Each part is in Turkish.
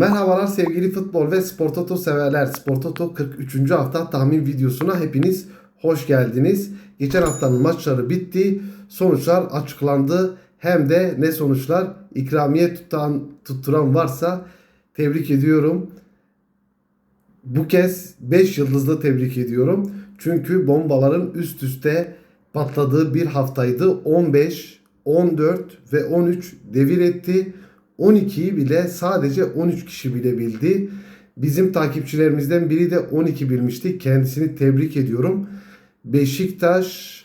Merhabalar sevgili futbol ve spor toto severler. Spor toto 43. hafta tahmin videosuna hepiniz hoş geldiniz. Geçen haftanın maçları bitti. Sonuçlar açıklandı. Hem de ne sonuçlar? İkramiye tutan, tutturan varsa tebrik ediyorum. Bu kez 5 yıldızlı tebrik ediyorum. Çünkü bombaların üst üste patladığı bir haftaydı. 15, 14 ve 13 devir etti. 12'yi bile sadece 13 kişi bilebildi. Bizim takipçilerimizden biri de 12 bilmişti. Kendisini tebrik ediyorum. Beşiktaş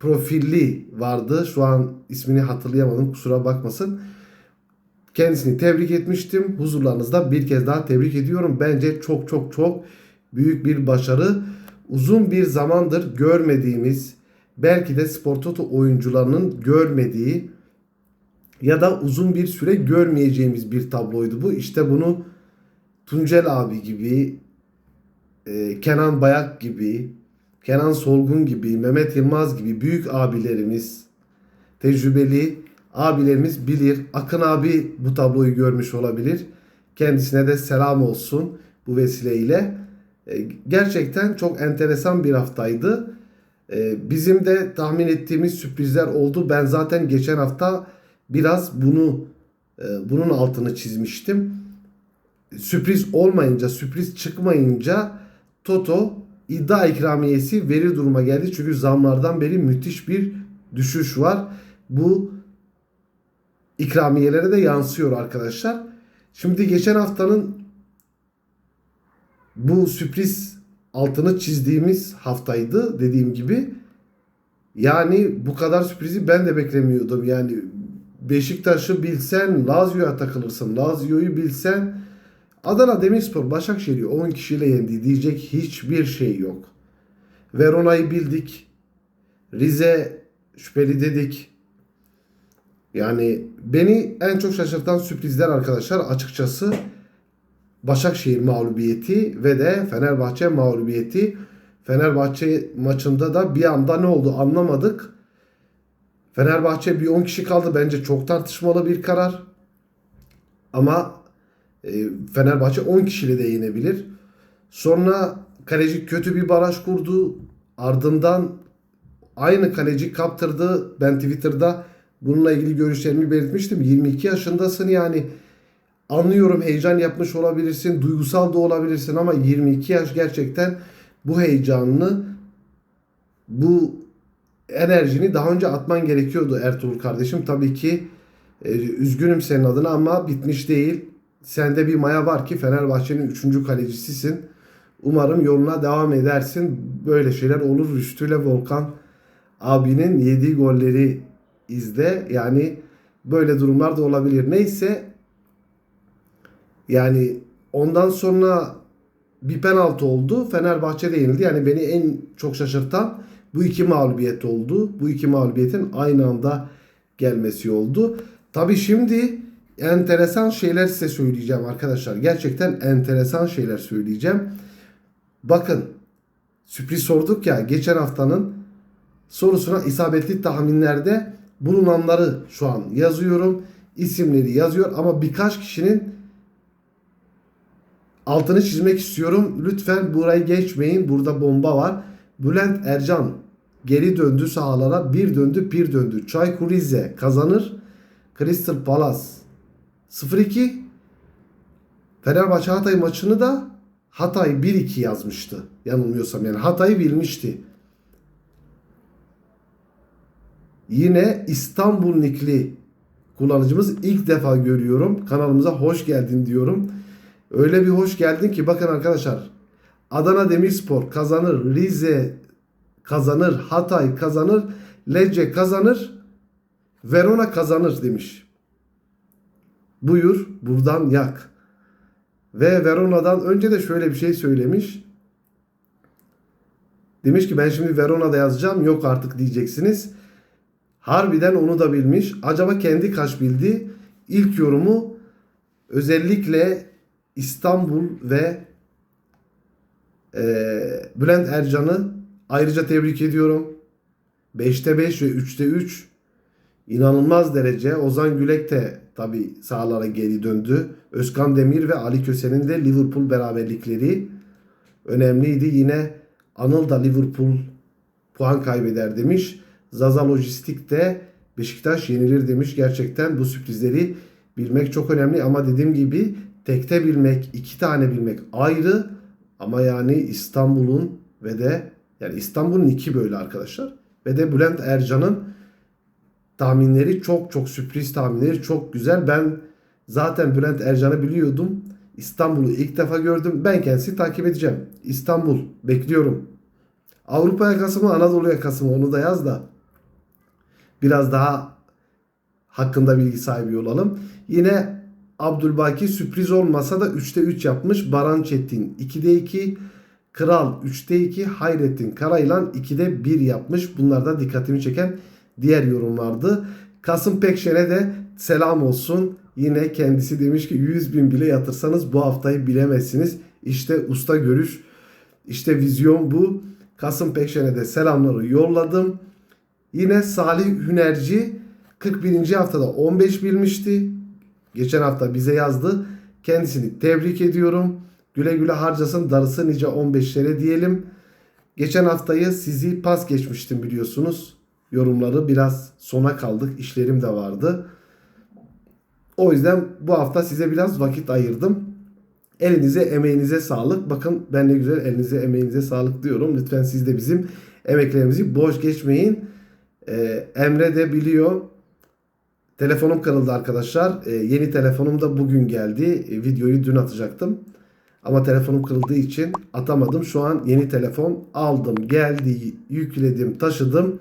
profilli vardı. Şu an ismini hatırlayamadım. Kusura bakmasın. Kendisini tebrik etmiştim. Huzurlarınızda bir kez daha tebrik ediyorum. Bence çok çok çok büyük bir başarı. Uzun bir zamandır görmediğimiz, belki de Spor Toto oyuncularının görmediği ya da uzun bir süre görmeyeceğimiz bir tabloydu bu. İşte bunu Tuncel abi gibi, e, Kenan Bayak gibi, Kenan Solgun gibi, Mehmet Yılmaz gibi büyük abilerimiz, tecrübeli abilerimiz bilir. Akın abi bu tabloyu görmüş olabilir. Kendisine de selam olsun bu vesileyle. E, Gerçekten çok enteresan bir haftaydı. E, Bizim de tahmin ettiğimiz sürprizler oldu. Ben zaten geçen hafta biraz bunu e, bunun altını çizmiştim. Sürpriz olmayınca, sürpriz çıkmayınca Toto iddia ikramiyesi veri duruma geldi. Çünkü zamlardan beri müthiş bir düşüş var. Bu ikramiyelere de yansıyor arkadaşlar. Şimdi geçen haftanın bu sürpriz altını çizdiğimiz haftaydı dediğim gibi. Yani bu kadar sürprizi ben de beklemiyordum. Yani Beşiktaş'ı bilsen Lazio'ya takılırsın. Lazio'yu bilsen Adana Demirspor Başakşehir'i 10 kişiyle yendi diyecek hiçbir şey yok. Verona'yı bildik. Rize şüpheli dedik. Yani beni en çok şaşırtan sürprizler arkadaşlar açıkçası Başakşehir mağlubiyeti ve de Fenerbahçe mağlubiyeti. Fenerbahçe maçında da bir anda ne oldu anlamadık. Fenerbahçe bir 10 kişi kaldı. Bence çok tartışmalı bir karar. Ama e, Fenerbahçe 10 kişiyle de yenebilir. Sonra kaleci kötü bir baraj kurdu. Ardından aynı kaleci kaptırdı. Ben Twitter'da bununla ilgili görüşlerimi belirtmiştim. 22 yaşındasın yani. Anlıyorum heyecan yapmış olabilirsin, duygusal da olabilirsin ama 22 yaş gerçekten bu heyecanını, bu enerjini daha önce atman gerekiyordu Ertuğrul kardeşim. Tabii ki e, üzgünüm senin adına ama bitmiş değil. Sende bir maya var ki Fenerbahçe'nin 3. kalecisisin. Umarım yoluna devam edersin. Böyle şeyler olur. Rüştü Volkan abinin yediği golleri izle. Yani böyle durumlar da olabilir. Neyse yani ondan sonra bir penaltı oldu. Fenerbahçe de yenildi. Yani beni en çok şaşırtan bu iki mağlubiyet oldu. Bu iki mağlubiyetin aynı anda gelmesi oldu. Tabi şimdi enteresan şeyler size söyleyeceğim arkadaşlar. Gerçekten enteresan şeyler söyleyeceğim. Bakın sürpriz sorduk ya geçen haftanın sorusuna isabetli tahminlerde bulunanları şu an yazıyorum. İsimleri yazıyor ama birkaç kişinin altını çizmek istiyorum. Lütfen burayı geçmeyin. Burada bomba var. Bülent Ercan geri döndü sahalara. Bir döndü bir döndü. Çaykur Rize kazanır. Crystal Palace 0-2. Fenerbahçe Hatay maçını da Hatay 1-2 yazmıştı. Yanılmıyorsam yani Hatay'ı bilmişti. Yine İstanbul Nikli kullanıcımız ilk defa görüyorum. Kanalımıza hoş geldin diyorum. Öyle bir hoş geldin ki bakın arkadaşlar. Adana Demirspor kazanır, Rize kazanır, Hatay kazanır, Lecce kazanır, Verona kazanır demiş. Buyur buradan yak. Ve Verona'dan önce de şöyle bir şey söylemiş. Demiş ki ben şimdi Verona'da yazacağım yok artık diyeceksiniz. Harbiden onu da bilmiş. Acaba kendi kaç bildi? İlk yorumu özellikle İstanbul ve e, Bülent Ercan'ı ayrıca tebrik ediyorum. 5'te 5 ve 3'te 3 inanılmaz derece. Ozan Gülek de tabi sahalara geri döndü. Özkan Demir ve Ali Köse'nin de Liverpool beraberlikleri önemliydi. Yine Anıl da Liverpool puan kaybeder demiş. Zaza Lojistik de Beşiktaş yenilir demiş. Gerçekten bu sürprizleri bilmek çok önemli ama dediğim gibi tekte bilmek, iki tane bilmek ayrı ama yani İstanbul'un ve de yani İstanbul'un iki böyle arkadaşlar ve de Bülent Ercan'ın tahminleri çok çok sürpriz tahminleri çok güzel. Ben zaten Bülent Ercan'ı biliyordum. İstanbul'u ilk defa gördüm. Ben kendisini takip edeceğim. İstanbul bekliyorum. Avrupa yakası mı Anadolu yakası mı onu da yaz da biraz daha hakkında bilgi sahibi olalım. Yine Abdülbaki sürpriz olmasa da 3'te 3 yapmış. Baran Çetin 2'de 2, Kral 3'te 2, Hayrettin Karayılan 2'de 1 yapmış. Bunlar da dikkatimi çeken diğer yorumlardı. Kasım Pekşen'e de selam olsun. Yine kendisi demiş ki 100 bin bile yatırsanız bu haftayı bilemezsiniz. İşte usta görüş, işte vizyon bu. Kasım Pekşen'e de selamları yolladım. Yine Salih Hünerci 41. haftada 15 bilmişti. Geçen hafta bize yazdı. Kendisini tebrik ediyorum. Güle güle harcasın darısı nice 15'lere diyelim. Geçen haftayı sizi pas geçmiştim biliyorsunuz. Yorumları biraz sona kaldık. İşlerim de vardı. O yüzden bu hafta size biraz vakit ayırdım. Elinize emeğinize sağlık. Bakın ben ne güzel elinize emeğinize sağlık diyorum. Lütfen siz de bizim emeklerimizi boş geçmeyin. Ee, Emre de biliyor. Telefonum kırıldı arkadaşlar. Ee, yeni telefonum da bugün geldi. Ee, videoyu dün atacaktım. Ama telefonum kırıldığı için atamadım. Şu an yeni telefon aldım, geldi, yükledim, taşıdım.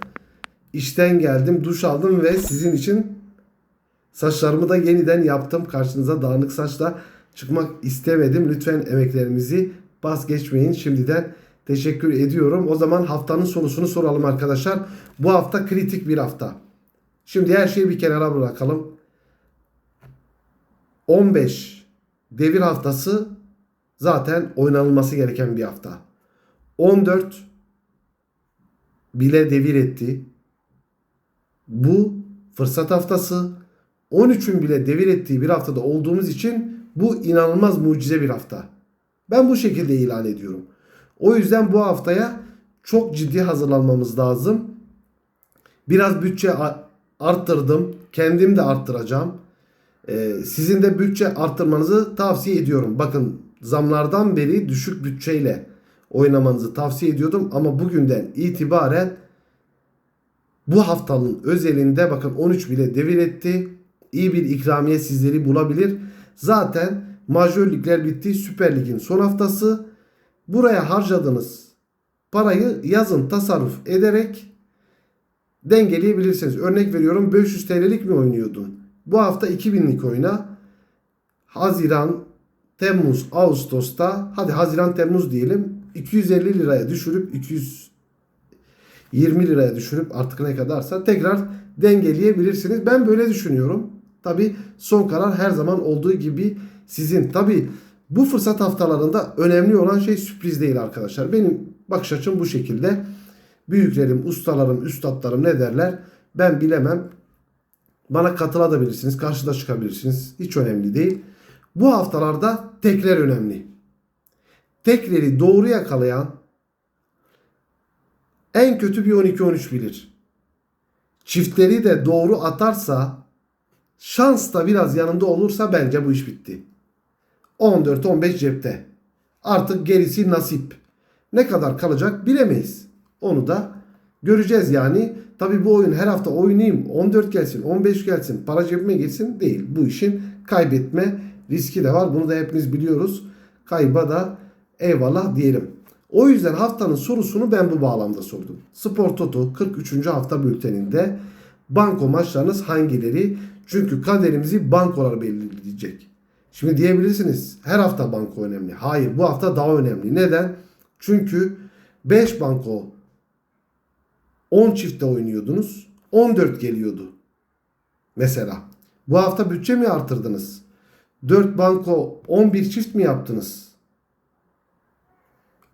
İşten geldim, duş aldım ve sizin için saçlarımı da yeniden yaptım. Karşınıza dağınık saçla çıkmak istemedim. Lütfen emeklerimizi bas geçmeyin. Şimdiden teşekkür ediyorum. O zaman haftanın sorusunu soralım arkadaşlar. Bu hafta kritik bir hafta. Şimdi her şeyi bir kenara bırakalım. 15 devir haftası zaten oynanılması gereken bir hafta. 14 bile devir etti. Bu fırsat haftası. 13'ün bile devir ettiği bir haftada olduğumuz için bu inanılmaz mucize bir hafta. Ben bu şekilde ilan ediyorum. O yüzden bu haftaya çok ciddi hazırlanmamız lazım. Biraz bütçe arttırdım. Kendim de arttıracağım. Ee, sizin de bütçe arttırmanızı tavsiye ediyorum. Bakın zamlardan beri düşük bütçeyle oynamanızı tavsiye ediyordum. Ama bugünden itibaren bu haftanın özelinde bakın 13 bile devir etti. İyi bir ikramiye sizleri bulabilir. Zaten majör ligler bitti. Süper Lig'in son haftası. Buraya harcadığınız parayı yazın tasarruf ederek dengeleyebilirsiniz. Örnek veriyorum 500 TL'lik mi oynuyordun? Bu hafta 2000'lik oyna. Haziran, Temmuz, Ağustos'ta hadi Haziran, Temmuz diyelim 250 liraya düşürüp 220 liraya düşürüp artık ne kadarsa tekrar dengeleyebilirsiniz. Ben böyle düşünüyorum. Tabi son karar her zaman olduğu gibi sizin. Tabi bu fırsat haftalarında önemli olan şey sürpriz değil arkadaşlar. Benim bakış açım bu şekilde. Büyüklerim, ustalarım, üstadlarım ne derler ben bilemem. Bana katılabilirsiniz, karşıda çıkabilirsiniz. Hiç önemli değil. Bu haftalarda tekler önemli. Tekleri doğru yakalayan en kötü bir 12-13 bilir. Çiftleri de doğru atarsa şans da biraz yanında olursa bence bu iş bitti. 14-15 cepte. Artık gerisi nasip. Ne kadar kalacak bilemeyiz. Onu da göreceğiz yani. Tabi bu oyun her hafta oynayayım 14 gelsin 15 gelsin para cebime girsin değil. Bu işin kaybetme riski de var. Bunu da hepimiz biliyoruz. Kayba da eyvallah diyelim. O yüzden haftanın sorusunu ben bu bağlamda sordum. Spor Toto 43. hafta bülteninde banko maçlarınız hangileri? Çünkü kaderimizi bankolar belirleyecek. Şimdi diyebilirsiniz her hafta banko önemli. Hayır bu hafta daha önemli. Neden? Çünkü 5 banko 10 çifte oynuyordunuz. 14 geliyordu. Mesela. Bu hafta bütçe mi artırdınız? 4 banko 11 çift mi yaptınız?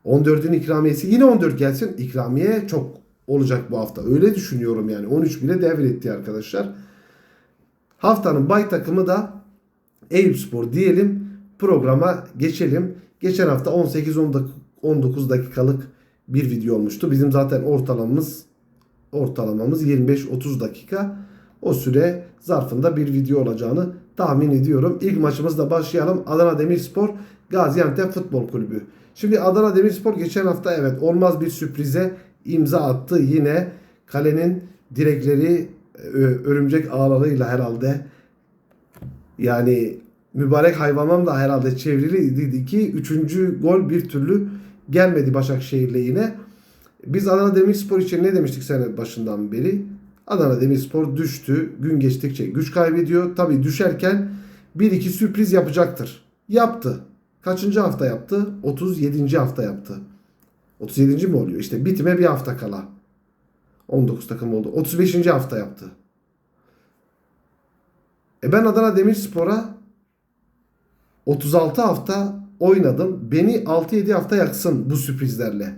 14'ün ikramiyesi yine 14 gelsin. İkramiye çok olacak bu hafta. Öyle düşünüyorum yani. 13 bile devretti arkadaşlar. Haftanın bay takımı da Eyüpspor diyelim. Programa geçelim. Geçen hafta 18-19 dakikalık bir video olmuştu. Bizim zaten ortalamamız ortalamamız 25-30 dakika. O süre zarfında bir video olacağını tahmin ediyorum. İlk maçımızla başlayalım. Adana Demirspor Gaziantep Futbol Kulübü. Şimdi Adana Demirspor geçen hafta evet olmaz bir sürprize imza attı. Yine kalenin direkleri ö- örümcek ağlarıyla herhalde yani mübarek hayvanım da herhalde çevriliydi ki 3. gol bir türlü gelmedi Başakşehir'le yine. Biz Adana Demirspor için ne demiştik sene başından beri? Adana Demirspor düştü. Gün geçtikçe güç kaybediyor. Tabii düşerken bir iki sürpriz yapacaktır. Yaptı. Kaçıncı hafta yaptı? 37. hafta yaptı. 37. mi oluyor? İşte bitime bir hafta kala. 19 takım oldu. 35. hafta yaptı. E ben Adana Demirspor'a 36 hafta oynadım. Beni 6-7 hafta yaksın bu sürprizlerle.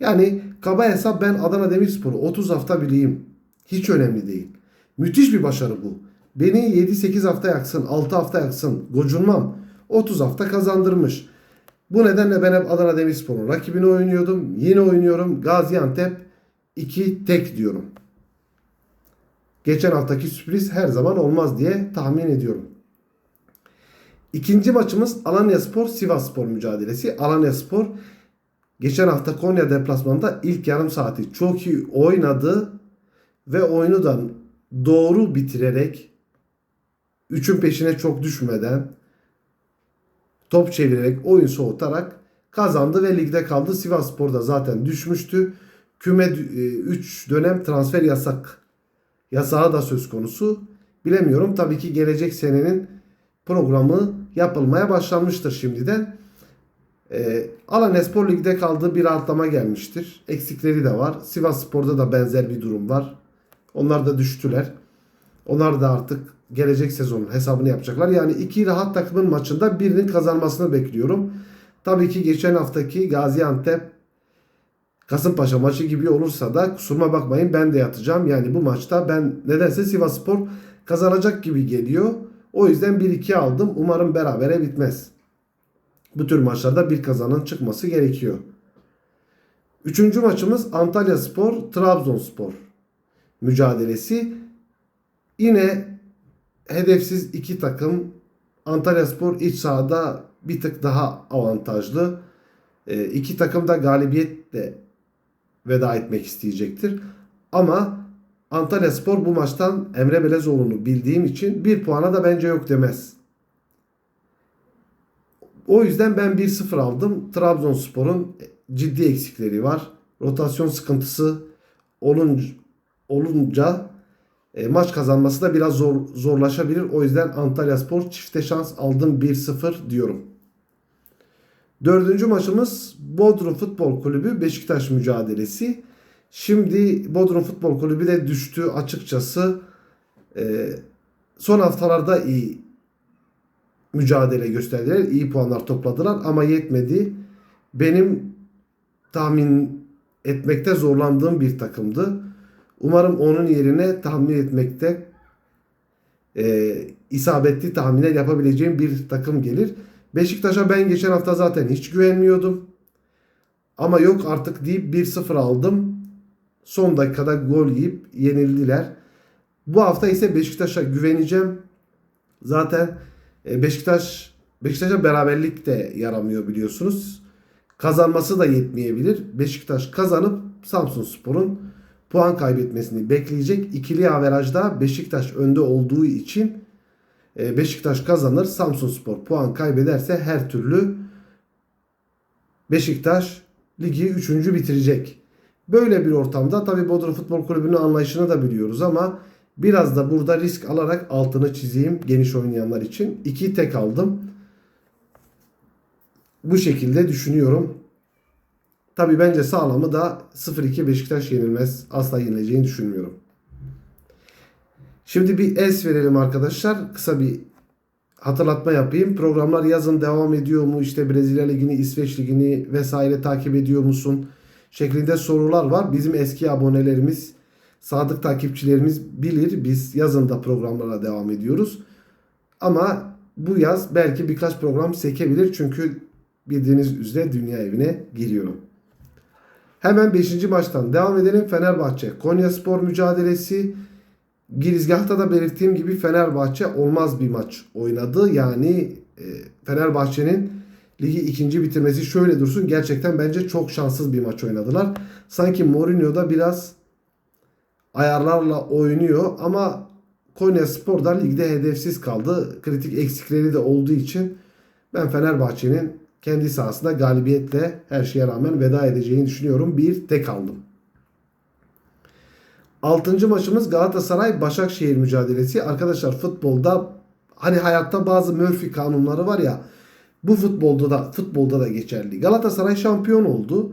Yani kaba hesap ben Adana Demirspor'u 30 hafta bileyim. Hiç önemli değil. Müthiş bir başarı bu. Beni 7-8 hafta yaksın, 6 hafta yaksın. Gocunmam. 30 hafta kazandırmış. Bu nedenle ben hep Adana Demirspor'un rakibini oynuyordum. Yine oynuyorum. Gaziantep 2 tek diyorum. Geçen haftaki sürpriz her zaman olmaz diye tahmin ediyorum. İkinci maçımız Alanyaspor Sivasspor mücadelesi. Alanyaspor geçen hafta Konya deplasmanında ilk yarım saati çok iyi oynadı ve oyunu da doğru bitirerek üçün peşine çok düşmeden top çevirerek oyun soğutarak kazandı ve ligde kaldı. Sivasspor da zaten düşmüştü. Küme 3 dönem transfer yasak yasağı da söz konusu. Bilemiyorum. Tabii ki gelecek senenin programı yapılmaya başlanmıştır şimdiden. Ee, Alanyaspor Lig'de kaldığı bir atlama gelmiştir. Eksikleri de var. Sivas Spor'da da benzer bir durum var. Onlar da düştüler. Onlar da artık gelecek sezonun hesabını yapacaklar. Yani iki rahat takımın maçında birinin kazanmasını bekliyorum. Tabii ki geçen haftaki Gaziantep Kasımpaşa maçı gibi olursa da kusuruma bakmayın ben de yatacağım. Yani bu maçta ben nedense Sivasspor kazanacak gibi geliyor. O yüzden 1-2 aldım. Umarım berabere bitmez. Bu tür maçlarda bir kazanan çıkması gerekiyor. Üçüncü maçımız Antalya Spor, Trabzonspor mücadelesi. Yine hedefsiz iki takım. Antalya Spor iç sahada bir tık daha avantajlı. E, iki takım da galibiyetle veda etmek isteyecektir. Ama Antalya Spor bu maçtan Emre Belezoğlu'nu bildiğim için bir puana da bence yok demez. O yüzden ben 1-0 aldım. Trabzonspor'un ciddi eksikleri var. Rotasyon sıkıntısı olunca, olunca e, maç kazanması da biraz zor, zorlaşabilir. O yüzden Antalya Spor çifte şans aldım 1-0 diyorum. Dördüncü maçımız Bodrum Futbol Kulübü Beşiktaş mücadelesi. Şimdi Bodrum Futbol Kulübü de düştü açıkçası. E, son haftalarda iyi mücadele gösterdiler. iyi puanlar topladılar ama yetmedi. Benim tahmin etmekte zorlandığım bir takımdı. Umarım onun yerine tahmin etmekte e, isabetli tahminler yapabileceğim bir takım gelir. Beşiktaş'a ben geçen hafta zaten hiç güvenmiyordum. Ama yok artık deyip 1-0 aldım. Son dakikada gol yiyip yenildiler. Bu hafta ise Beşiktaş'a güveneceğim. Zaten Beşiktaş Beşiktaş'a beraberlik de yaramıyor biliyorsunuz. Kazanması da yetmeyebilir. Beşiktaş kazanıp Samsun Spor'un puan kaybetmesini bekleyecek. İkili averajda Beşiktaş önde olduğu için e, Beşiktaş kazanır. Samsun Spor puan kaybederse her türlü Beşiktaş ligi 3. bitirecek. Böyle bir ortamda tabi Bodrum Futbol Kulübü'nün anlayışını da biliyoruz ama biraz da burada risk alarak altını çizeyim geniş oynayanlar için. 2 tek aldım. Bu şekilde düşünüyorum. Tabi bence sağlamı da 0-2 Beşiktaş yenilmez. Asla yenileceğini düşünmüyorum. Şimdi bir es verelim arkadaşlar. Kısa bir hatırlatma yapayım. Programlar yazın devam ediyor mu? İşte Brezilya Ligi'ni, İsveç Ligi'ni vesaire takip ediyor musun? Şeklinde sorular var. Bizim eski abonelerimiz Sadık takipçilerimiz bilir biz yazında programlara devam ediyoruz. Ama bu yaz belki birkaç program sekebilir çünkü bildiğiniz üzere dünya evine giriyorum. Hemen 5. maçtan devam edelim. Fenerbahçe Konya Spor mücadelesi. Girizgahta da belirttiğim gibi Fenerbahçe olmaz bir maç oynadı. Yani e, Fenerbahçe'nin ligi ikinci bitirmesi şöyle dursun. Gerçekten bence çok şanssız bir maç oynadılar. Sanki Mourinho da biraz ayarlarla oynuyor ama Konya Spor da ligde hedefsiz kaldı. Kritik eksikleri de olduğu için ben Fenerbahçe'nin kendi sahasında galibiyetle her şeye rağmen veda edeceğini düşünüyorum. Bir tek aldım. Altıncı maçımız Galatasaray Başakşehir mücadelesi. Arkadaşlar futbolda hani hayatta bazı Murphy kanunları var ya bu futbolda da futbolda da geçerli. Galatasaray şampiyon oldu.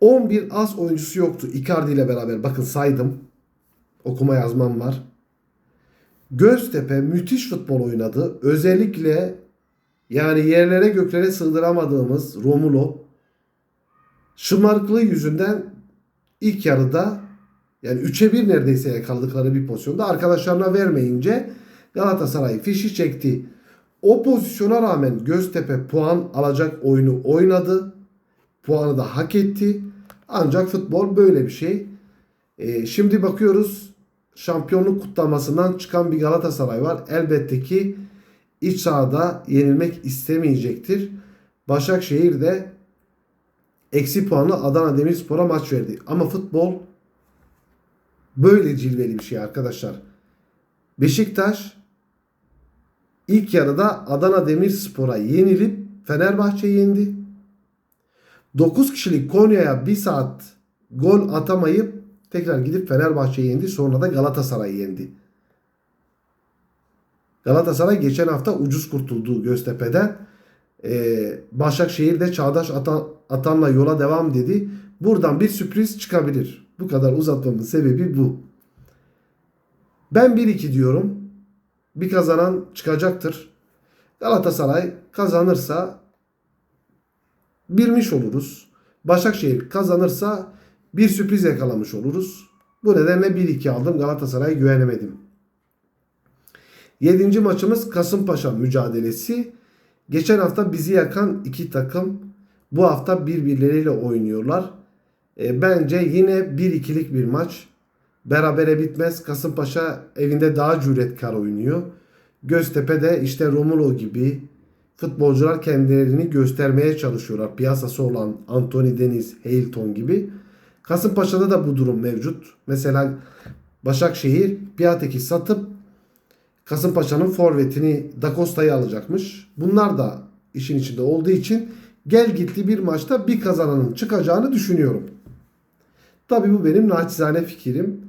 11 az oyuncusu yoktu Icardi ile beraber. Bakın saydım. Okuma yazmam var. Göztepe müthiş futbol oynadı. Özellikle yani yerlere göklere sığdıramadığımız Romulo şımarıklığı yüzünden ilk yarıda yani 3'e 1 neredeyse yakaladıkları bir pozisyonda arkadaşlarına vermeyince Galatasaray fişi çekti. O pozisyona rağmen Göztepe puan alacak oyunu oynadı. Puanı da hak etti. Ancak futbol böyle bir şey. Ee, şimdi bakıyoruz şampiyonluk kutlamasından çıkan bir Galatasaray var. Elbette ki iç sahada yenilmek istemeyecektir. Başakşehir de eksi puanlı Adana Demirspor'a maç verdi. Ama futbol böyle cilveli bir şey arkadaşlar. Beşiktaş ilk yarıda Adana Demirspor'a yenilip Fenerbahçe'yi yendi. 9 kişilik Konya'ya bir saat gol atamayıp tekrar gidip Fenerbahçe'yi yendi. Sonra da Galatasaray'ı yendi. Galatasaray geçen hafta ucuz kurtuldu Göztepe'den. Ee, Başakşehir Çağdaş Atan, Atan'la yola devam dedi. Buradan bir sürpriz çıkabilir. Bu kadar uzatmamın sebebi bu. Ben 1-2 diyorum. Bir kazanan çıkacaktır. Galatasaray kazanırsa bilmiş oluruz. Başakşehir kazanırsa bir sürpriz yakalamış oluruz. Bu nedenle 1-2 aldım. Galatasaray'a güvenemedim. 7. maçımız Kasımpaşa mücadelesi. Geçen hafta bizi yakan iki takım bu hafta birbirleriyle oynuyorlar. E, bence yine 1-2'lik bir maç. Berabere bitmez. Kasımpaşa evinde daha cüretkar oynuyor. Göztepe de işte Romulo gibi futbolcular kendilerini göstermeye çalışıyorlar. Piyasası olan Anthony Deniz, Hilton gibi. Kasımpaşa'da da bu durum mevcut. Mesela Başakşehir Piatek'i satıp Kasımpaşa'nın forvetini Da Costa'yı alacakmış. Bunlar da işin içinde olduğu için gel gitti bir maçta bir kazananın çıkacağını düşünüyorum. Tabi bu benim naçizane fikrim.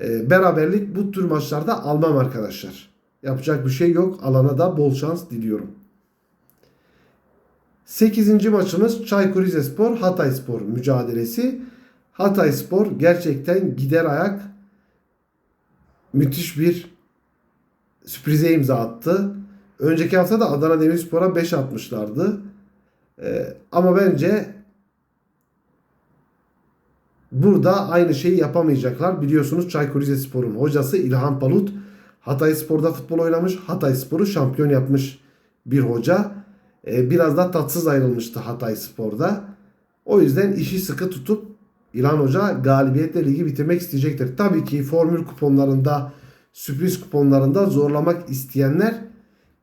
E, beraberlik bu tür maçlarda almam arkadaşlar. Yapacak bir şey yok. Alana da bol şans diliyorum. 8. maçımız Çaykur Rizespor Hatayspor mücadelesi. Hatayspor gerçekten gider ayak müthiş bir sürprize imza attı. Önceki hafta da Adana Demirspor'a 5 atmışlardı. Ee, ama bence burada aynı şeyi yapamayacaklar. Biliyorsunuz Çaykur Rizespor'un hocası İlhan Palut Hatay Spor'da futbol oynamış. Hatay Spor'u şampiyon yapmış bir hoca. Ee, biraz da tatsız ayrılmıştı Hatay Spor'da. O yüzden işi sıkı tutup İlhan Hoca galibiyetle ligi bitirmek isteyecektir. Tabii ki formül kuponlarında sürpriz kuponlarında zorlamak isteyenler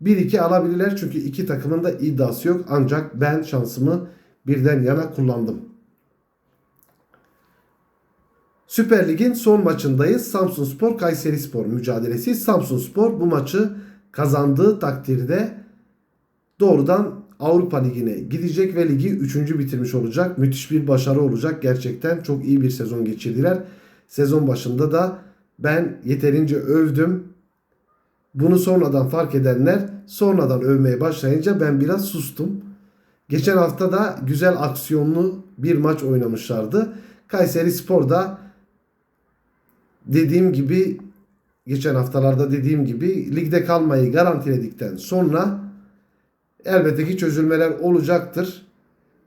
1-2 alabilirler. Çünkü iki takımın da iddiası yok. Ancak ben şansımı birden yana kullandım. Süper Lig'in son maçındayız. Samsun Spor Kayseri Spor mücadelesi. Samsun Spor bu maçı kazandığı takdirde doğrudan Avrupa Ligi'ne gidecek ve ligi 3. bitirmiş olacak. Müthiş bir başarı olacak. Gerçekten çok iyi bir sezon geçirdiler. Sezon başında da ben yeterince övdüm. Bunu sonradan fark edenler sonradan övmeye başlayınca ben biraz sustum. Geçen hafta da güzel aksiyonlu bir maç oynamışlardı. Kayseri Spor da dediğim gibi geçen haftalarda dediğim gibi ligde kalmayı garantiledikten sonra elbette ki çözülmeler olacaktır.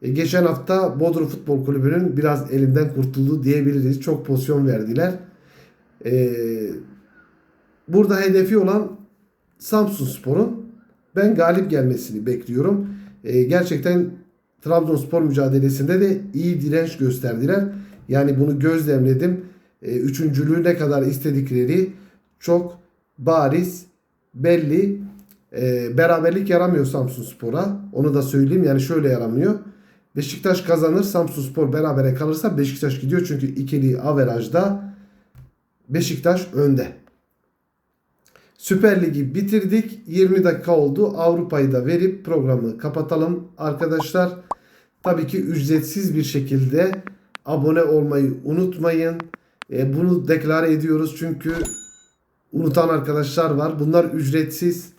E, geçen hafta Bodrum Futbol Kulübü'nün biraz elinden kurtuldu diyebiliriz. Çok pozisyon verdiler. E, burada hedefi olan Samsun Spor'un ben galip gelmesini bekliyorum. E, gerçekten Trabzonspor mücadelesinde de iyi direnç gösterdiler. Yani bunu gözlemledim. E, üçüncülüğü ne kadar istedikleri çok bariz, belli. E, beraberlik yaramıyor Samsun Spor'a. Onu da söyleyeyim. Yani şöyle yaramıyor. Beşiktaş kazanır, Samsun Spor berabere kalırsa Beşiktaş gidiyor. Çünkü ikili averajda Beşiktaş önde. Süper Ligi bitirdik. 20 dakika oldu. Avrupa'yı da verip programı kapatalım arkadaşlar. Tabii ki ücretsiz bir şekilde abone olmayı unutmayın. E, bunu deklare ediyoruz çünkü unutan arkadaşlar var. Bunlar ücretsiz.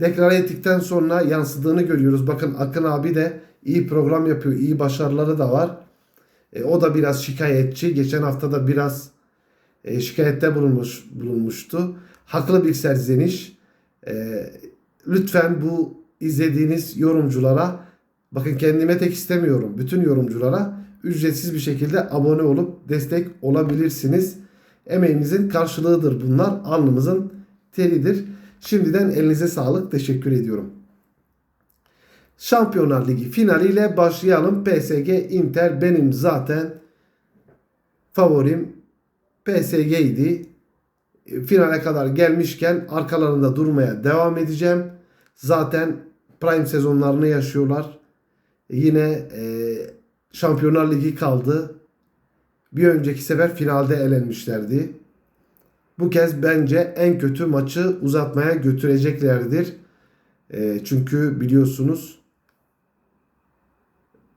Deklare ettikten sonra yansıdığını görüyoruz. Bakın Akın abi de iyi program yapıyor. iyi başarıları da var. E, o da biraz şikayetçi. Geçen hafta da biraz e, şikayette bulunmuş bulunmuştu. Haklı bir serzeniş. E, lütfen bu izlediğiniz yorumculara bakın kendime tek istemiyorum. Bütün yorumculara ücretsiz bir şekilde abone olup destek olabilirsiniz. Emeğimizin karşılığıdır bunlar. Alnımızın teridir. Şimdiden elinize sağlık. Teşekkür ediyorum. Şampiyonlar Ligi finaliyle başlayalım. PSG Inter benim zaten favorim PSG'ydi. Finale kadar gelmişken arkalarında durmaya devam edeceğim. Zaten prime sezonlarını yaşıyorlar. Yine e, Şampiyonlar Ligi kaldı. Bir önceki sefer finalde elenmişlerdi. Bu kez bence en kötü maçı uzatmaya götüreceklerdir. E, çünkü biliyorsunuz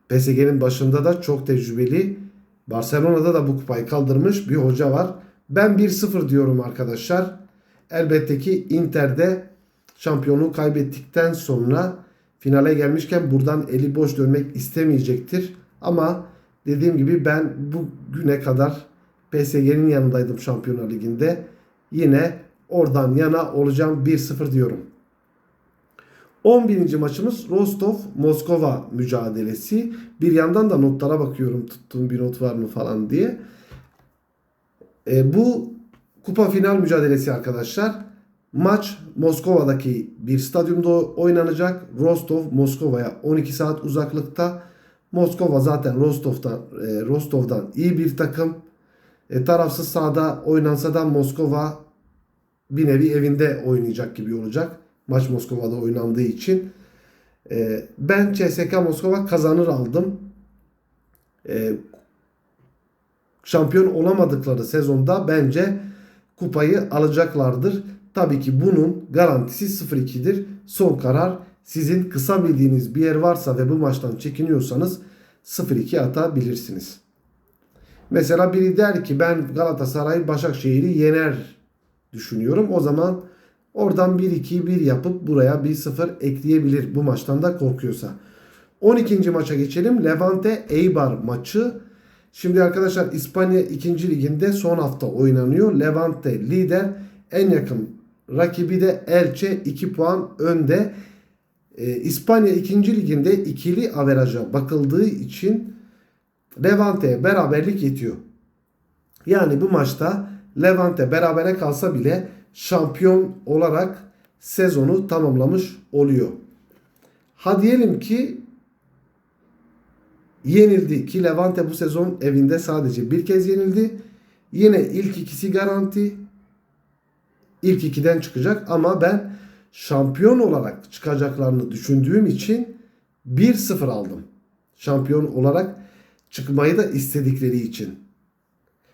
PSG'nin başında da çok tecrübeli Barcelona'da da bu kupayı kaldırmış bir hoca var. Ben 1-0 diyorum arkadaşlar. Elbette ki Inter'de şampiyonluğu kaybettikten sonra finale gelmişken buradan eli boş dönmek istemeyecektir. Ama dediğim gibi ben bugüne kadar PSG'nin yanındaydım Şampiyonlar Ligi'nde. Yine oradan yana olacağım 1-0 diyorum. 11. maçımız Rostov Moskova mücadelesi. Bir yandan da notlara bakıyorum tuttuğum bir not var mı falan diye. E, bu kupa final mücadelesi arkadaşlar. Maç Moskova'daki bir stadyumda oynanacak. Rostov Moskova'ya 12 saat uzaklıkta. Moskova zaten Rostov'dan e, Rostov'dan iyi bir takım. E, tarafsız sahada oynansa da Moskova bir nevi evinde oynayacak gibi olacak. Maç Moskova'da oynandığı için. E, ben CSK Moskova kazanır aldım. E, şampiyon olamadıkları sezonda bence kupayı alacaklardır. Tabii ki bunun garantisi 0-2'dir. Son karar sizin kısa bildiğiniz bir yer varsa ve bu maçtan çekiniyorsanız 0-2 atabilirsiniz. Mesela biri der ki ben Galatasaray Başakşehir'i yener düşünüyorum. O zaman oradan 1-2-1 yapıp buraya 1-0 ekleyebilir bu maçtan da korkuyorsa. 12. maça geçelim. Levante Eibar maçı. Şimdi arkadaşlar İspanya 2. liginde son hafta oynanıyor. Levante lider. En yakın rakibi de Elche 2 puan önde. Ee, İspanya 2. liginde ikili averaja bakıldığı için Levante beraberlik yetiyor. Yani bu maçta Levante berabere kalsa bile şampiyon olarak sezonu tamamlamış oluyor. Ha diyelim ki yenildi ki Levante bu sezon evinde sadece bir kez yenildi. Yine ilk ikisi garanti. İlk ikiden çıkacak ama ben şampiyon olarak çıkacaklarını düşündüğüm için 1-0 aldım. Şampiyon olarak çıkmayı da istedikleri için.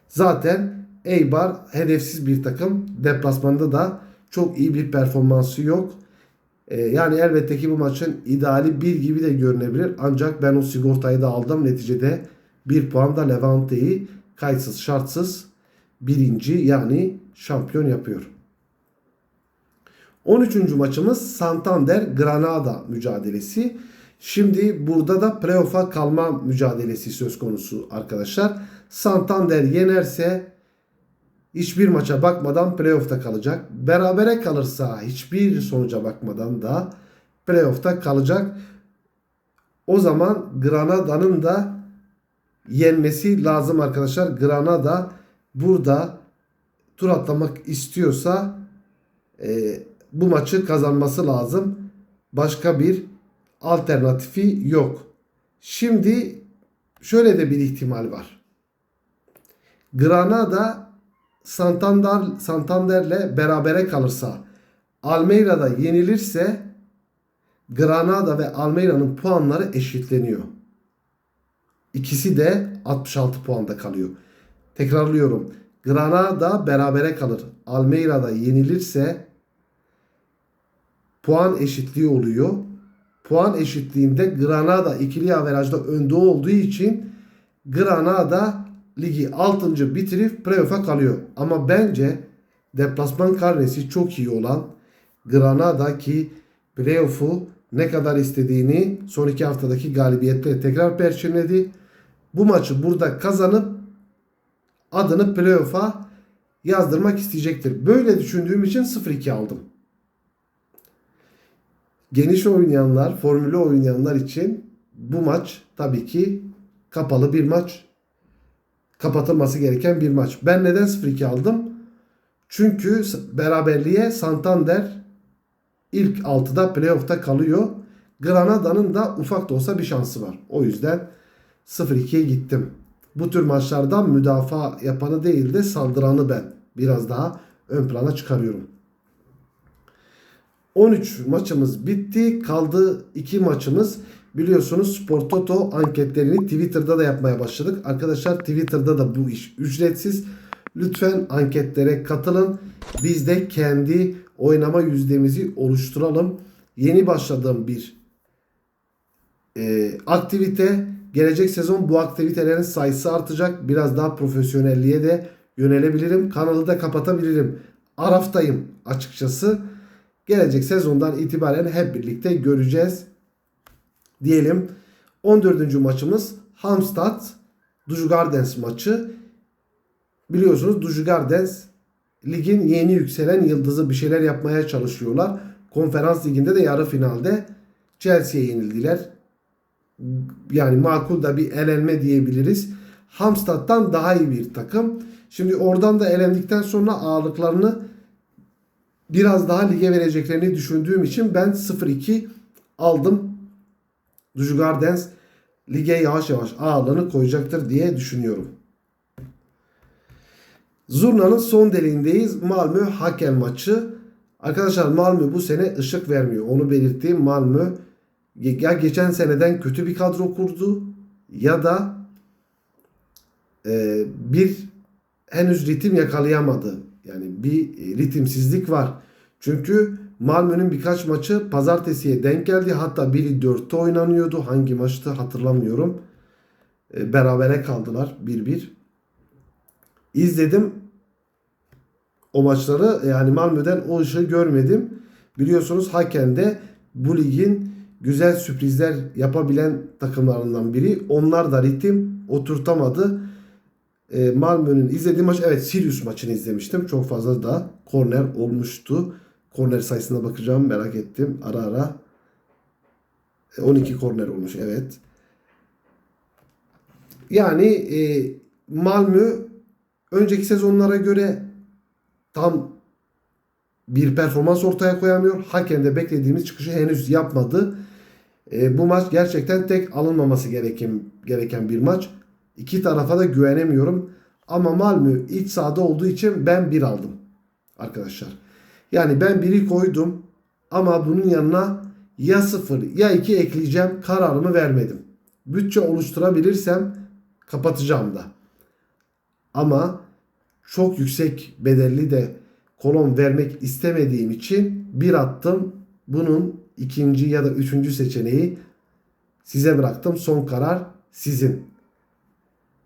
Zaten Eibar hedefsiz bir takım. Deplasmanda da çok iyi bir performansı yok. Ee, yani elbette ki bu maçın ideali bir gibi de görünebilir. Ancak ben o sigortayı da aldım. Neticede bir puan da Levante'yi kayıtsız şartsız birinci yani şampiyon yapıyor. 13. maçımız Santander Granada mücadelesi. Şimdi burada da playoff'a kalma mücadelesi söz konusu arkadaşlar. Santander yenerse hiçbir maça bakmadan playoff'ta kalacak. Berabere kalırsa hiçbir sonuca bakmadan da playoff'ta kalacak. O zaman Granada'nın da yenmesi lazım arkadaşlar. Granada burada tur atlamak istiyorsa e, bu maçı kazanması lazım. Başka bir alternatifi yok. Şimdi şöyle de bir ihtimal var. Granada Santander Santander'le berabere kalırsa Almeyra'da yenilirse Granada ve Almeyra'nın puanları eşitleniyor. İkisi de 66 puanda kalıyor. Tekrarlıyorum. Granada berabere kalır. Almeyra'da yenilirse puan eşitliği oluyor. Puan eşitliğinde Granada ikili averajda önde olduğu için Granada ligi 6. bitirip playoff'a kalıyor. Ama bence deplasman karnesi çok iyi olan Granada ki playoff'u ne kadar istediğini son iki haftadaki galibiyetle tekrar perçinledi. Bu maçı burada kazanıp adını playoff'a yazdırmak isteyecektir. Böyle düşündüğüm için 0-2 aldım. Geniş oynayanlar, formülü oynayanlar için bu maç tabii ki kapalı bir maç. Kapatılması gereken bir maç. Ben neden 0-2 aldım? Çünkü beraberliğe Santander ilk 6'da playoff'ta kalıyor. Granada'nın da ufak da olsa bir şansı var. O yüzden 0-2'ye gittim. Bu tür maçlardan müdafaa yapanı değil de saldıranı ben biraz daha ön plana çıkarıyorum. 13 maçımız bitti. Kaldı 2 maçımız. Biliyorsunuz Spor Toto anketlerini Twitter'da da yapmaya başladık. Arkadaşlar Twitter'da da bu iş ücretsiz. Lütfen anketlere katılın. Biz de kendi oynama yüzdemizi oluşturalım. Yeni başladığım bir e, aktivite. Gelecek sezon bu aktivitelerin sayısı artacak. Biraz daha profesyonelliğe de yönelebilirim. Kanalı da kapatabilirim. Araftayım açıkçası. Gelecek sezondan itibaren hep birlikte göreceğiz. Diyelim 14. maçımız Hamstad Dujgardens maçı. Biliyorsunuz Dujgardens ligin yeni yükselen yıldızı bir şeyler yapmaya çalışıyorlar. Konferans liginde de yarı finalde Chelsea'ye yenildiler. Yani makul da bir elenme diyebiliriz. Hamstad'dan daha iyi bir takım. Şimdi oradan da elendikten sonra ağırlıklarını biraz daha lige vereceklerini düşündüğüm için ben 0-2 aldım. Dujgardens lige yavaş yavaş ağırlığını koyacaktır diye düşünüyorum. Zurna'nın son deliğindeyiz. Malmö Hakel maçı. Arkadaşlar Malmö bu sene ışık vermiyor. Onu belirttiğim Malmö ya geçen seneden kötü bir kadro kurdu ya da e, bir henüz ritim yakalayamadı. Yani bir ritimsizlik var. Çünkü Malmö'nün birkaç maçı pazartesiye denk geldi. Hatta biri 4'te oynanıyordu. Hangi maçtı hatırlamıyorum. E, berabere kaldılar 1-1. İzledim o maçları. Yani Malmö'den o ışığı görmedim. Biliyorsunuz Haken'de bu ligin güzel sürprizler yapabilen takımlarından biri. Onlar da ritim oturtamadı. E, Malmö'nün izlediğim maç evet Sirius maçını izlemiştim. Çok fazla da korner olmuştu. Korner sayısına bakacağım merak ettim. Ara ara. E, 12 korner olmuş evet. Yani e, Malmö önceki sezonlara göre tam bir performans ortaya koyamıyor. Haken de beklediğimiz çıkışı henüz yapmadı. E, bu maç gerçekten tek alınmaması gereken, gereken bir maç. İki tarafa da güvenemiyorum. Ama Malmö iç sahada olduğu için ben bir aldım. Arkadaşlar. Yani ben biri koydum. Ama bunun yanına ya sıfır ya iki ekleyeceğim. Kararımı vermedim. Bütçe oluşturabilirsem kapatacağım da. Ama çok yüksek bedelli de kolon vermek istemediğim için bir attım. Bunun ikinci ya da üçüncü seçeneği size bıraktım. Son karar sizin.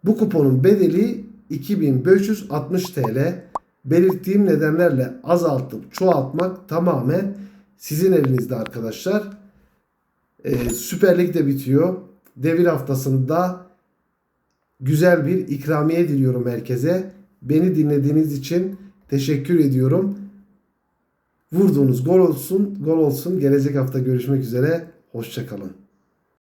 Bu kuponun bedeli 2560 TL. Belirttiğim nedenlerle azaltıp çoğaltmak tamamen sizin elinizde arkadaşlar. Ee, Süper Lig de bitiyor. Devir haftasında güzel bir ikramiye diliyorum herkese. Beni dinlediğiniz için teşekkür ediyorum. Vurduğunuz gol olsun, gol olsun. Gelecek hafta görüşmek üzere. Hoşçakalın.